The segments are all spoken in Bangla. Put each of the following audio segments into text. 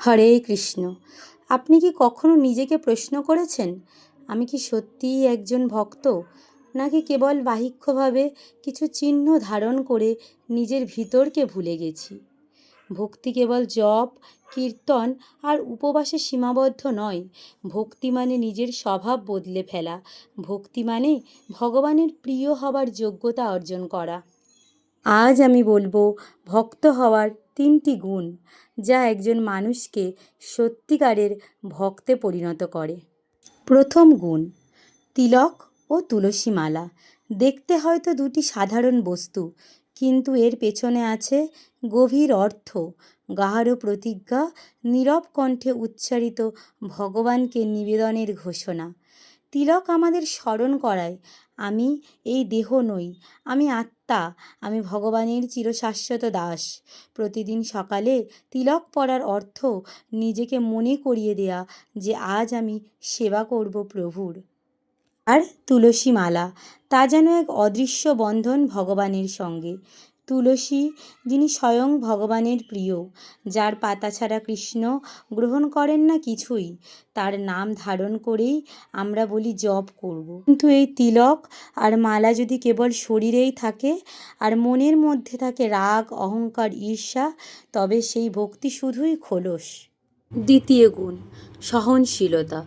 হরে কৃষ্ণ। আপনি কি কখনো নিজেকে প্রশ্ন করেছেন, আমি কি সত্যিই একজন ভক্ত, নাকি কেবল বাহিক্যভাবে কিছু চিহ্ন ধারণ করে নিজের ভিতরকে ভুলে গেছি? ভক্তি কেবল জপ, কীর্তন আর উপবাসে সীমাবদ্ধ নয়। ভক্তি মানে নিজের স্বভাব বদলে ফেলা। ভক্তি মানে ভগবানের প্রিয় হবার যোগ্যতা অর্জন করা। আজ আমি বলব, ভক্ত হওয়ার তিনটি গুণ যা একজন মানুষকে সত্যিকারের ভক্তে পরিণত করে। প্রথম গুণ, তিলক ও তুলসী মালা দেখতে হয়তো দুটি সাধারণ বস্তু, কিন্তু এর পেছনে আছে গভীর অর্থ, গাঢ় প্রতিজ্ঞা, নীরব কণ্ঠে উচ্চারিত ভগবানকে নিবেদনের ঘোষণা। তিলক আমাদের স্মরণ করায় আমি এই দেহ নই, আমি আত্মা, আমি ভগবানের চিরশাশ্বত দাস। প্রতিদিন সকালে তিলক পড়ার অর্থ নিজেকে মনে করিয়ে দেয়া যে আজ আমি সেবা করব প্রভুর। আর তুলসী মালা তা যেন এক অদৃশ্য বন্ধন ভগবানের সঙ্গে। তুলসী, যিনি স্বয়ং ভগবানের প্রিয়, যার পাতা ছাড়া কৃষ্ণ গ্রহণ করেন না কিছুই, তার নাম ধারণ করেই আমরা বলি জপ করব। কিন্তু এই তিলক আর মালা যদি কেবল শরীরেই থাকে আর মনের মধ্যে থাকে রাগ, অহংকার, ঈর্ষা, তবে সেই ভক্তি শুধুই খোলস। দ্বিতীয় গুণ, সহনশীলতা।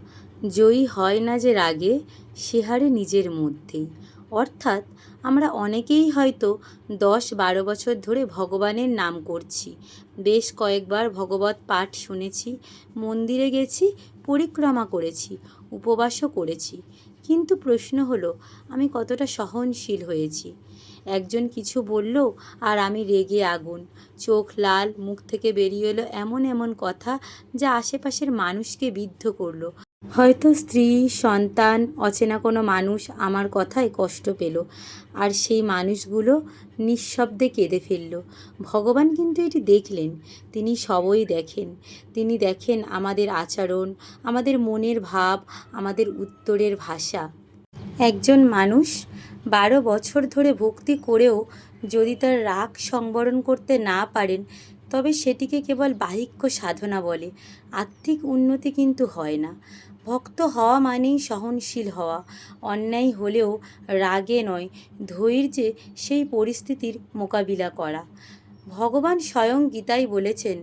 জয়ী হয় না যে রাগে, সে হারে নিজের মধ্যেই। অর্থাৎ আমরা অনেকেই হয়তো দশ বারো বছর ধরে ভগবানের নাম করছি। বেশ কয়েকবার ভগবত পাঠ শুনেছি, মন্দিরে গেছি, পরিক্রমা করেছি, উপবাসও করেছি। কিন্তু প্রশ্ন হলো, আমি কতটা সহনশীল হয়েছি? একজন কিছু বলল আর আমি রেগে আগুন। চোখ লাল, মুখ থেকে বেরিয়ে এলো এমন এমন কথা যা আশেপাশের মানুষকে বিদ্ধ করল। হয়তো স্ত্রী, সন্তান, অচেনা কোনো মানুষ আমার কথায় কষ্ট পেল আর সেই মানুষগুলো নিঃশব্দে কেঁদে ফেলল। ভগবান কিন্তু এটি দেখলেন, তিনি সবই দেখেন। তিনি দেখেন আমাদের আচরণ, আমাদের মনের ভাব, আমাদের উত্তরের ভাষা। একজন মানুষ বারো বছর ধরে ভক্তি করেও যদি তার রাগ সংবরণ করতে না পারেন, তবে সেটিকে কেবল বাহিক্য সাধনা বলে। আর্থিক উন্নতি কিন্তু হয় না। ভক্ত হওয়া মানেই সহনশীল হওয়া, অন্যায় হলেও রাগে নয়, ধৈর্যে সেই পরিস্থিতির মোকাবিলা করা। ভগবান স্বয়ং গীতায় বলেছেন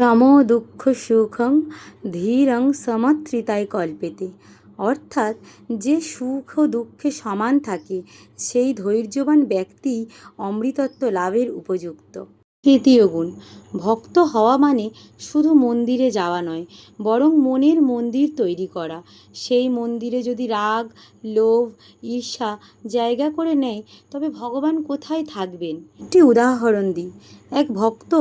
সম দুঃখ সুখং ধীরং সমত্রিতায় কল্পেতে। অর্থাৎ যে সুখ ও দুঃখে সমান থাকে, সেই ধৈর্যবান ব্যক্তি অমৃতত্ব লাভের উপযুক্ত। তৃতীয় গুণ। ভক্ত হওয়া মানে শুধু মন্দিরে যাওয়া নয়, বরং মনের মন্দির তৈরি করা। সেই মন্দিরে যদি রাগ, লোভ, ঈর্ষা জায়গা করে নেয়, তবে ভগবান কোথায় থাকবেন? একটি উদাহরণ দিই। এক ভক্ত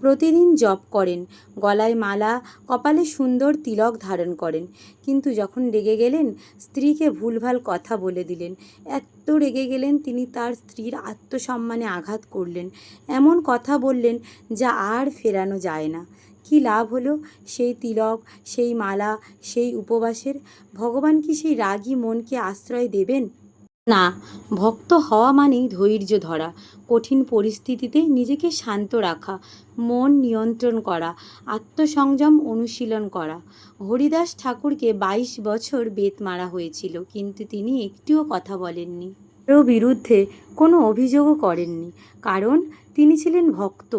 প্রতিদিন জপ করেন, গলায় মালা, কপালে সুন্দর তিলক ধারণ করেন। কিন্তু যখন রেগে গেলেন, স্ত্রীকে ভুলভাল কথা বলে দিলেন। এত রেগে গেলেন, তিনি তার স্ত্রীর আত্মসম্মানে আঘাত করলেন। এমন কথা বললেন যা আর ফেরানো যায় না। কি লাভ হলো সেই তিলক, সেই মালা, সেই উপবাসের? ভগবান কি সেই রাগী মনকে আশ্রয় দেবেন? না, ভক্ত হওয়া মানেই ধৈর্য ধরা কঠিন পরিস্থিতিতে নিজেকে শান্ত রাখা, মন নিয়ন্ত্রণ করা, আত্মসংযম অনুশীলন করা। হরিদাস ঠাকুরকে বাইশ বছর বেত মারা হয়েছিল, কিন্তু তিনি একটিও কথা বলেননি। কারও বিরুদ্ধে কোনো অভিযোগও করেননি, কারণ তিনি ছিলেন ভক্ত।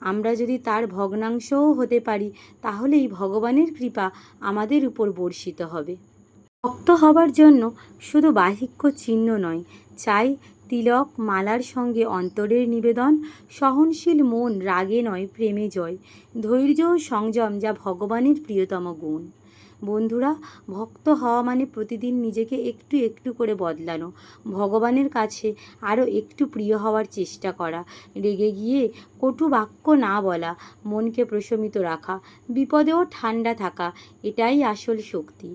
আমরা যদি তার ভগ্নাংশও হতে পারি, তাহলেই ভগবানের কৃপা আমাদের উপর বর্ষিত হবে। ভক্ত হবার জন্য শুধু বাহিক্য চিহ্ন নয়, চাই তিলক মালার সঙ্গে অন্তরের নিবেদন, সহনশীল মন রাগে নয়, প্রেমে জয়, ধৈর্য ও সংযম যা ভগবানের প্রিয়তম গুণ। বন্ধুরা, ভক্ত হওয়া মানে প্রতিদিন নিজেকে একটু একটু করে বদলানো, ভগবানের কাছে আরও একটু প্রিয় হওয়ার চেষ্টা করা, রেগে গিয়ে কটু বাক্য না বলা, মনকে প্রশমিত রাখা, বিপদেও ঠান্ডা থাকা, এটাই আসল শক্তি।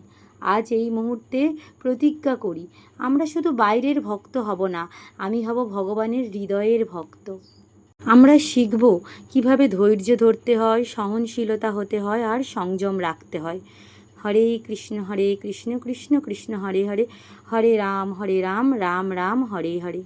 আজ এই মুহূর্তে প্রতিজ্ঞা করি, আমরা শুধু বাইরের ভক্ত হব না, আমি হব ভগবানের হৃদয়ের ভক্ত। আমরা শিখব কীভাবে ধৈর্য ধরতে হয়, সহনশীলতা হতে হয়, আর সংযম রাখতে হয়। হরে কৃষ্ণ হরে কৃষ্ণ কৃষ্ণ কৃষ্ণ, হরে হরে হরে রাম হরে রাম রাম রাম, হরে হরে।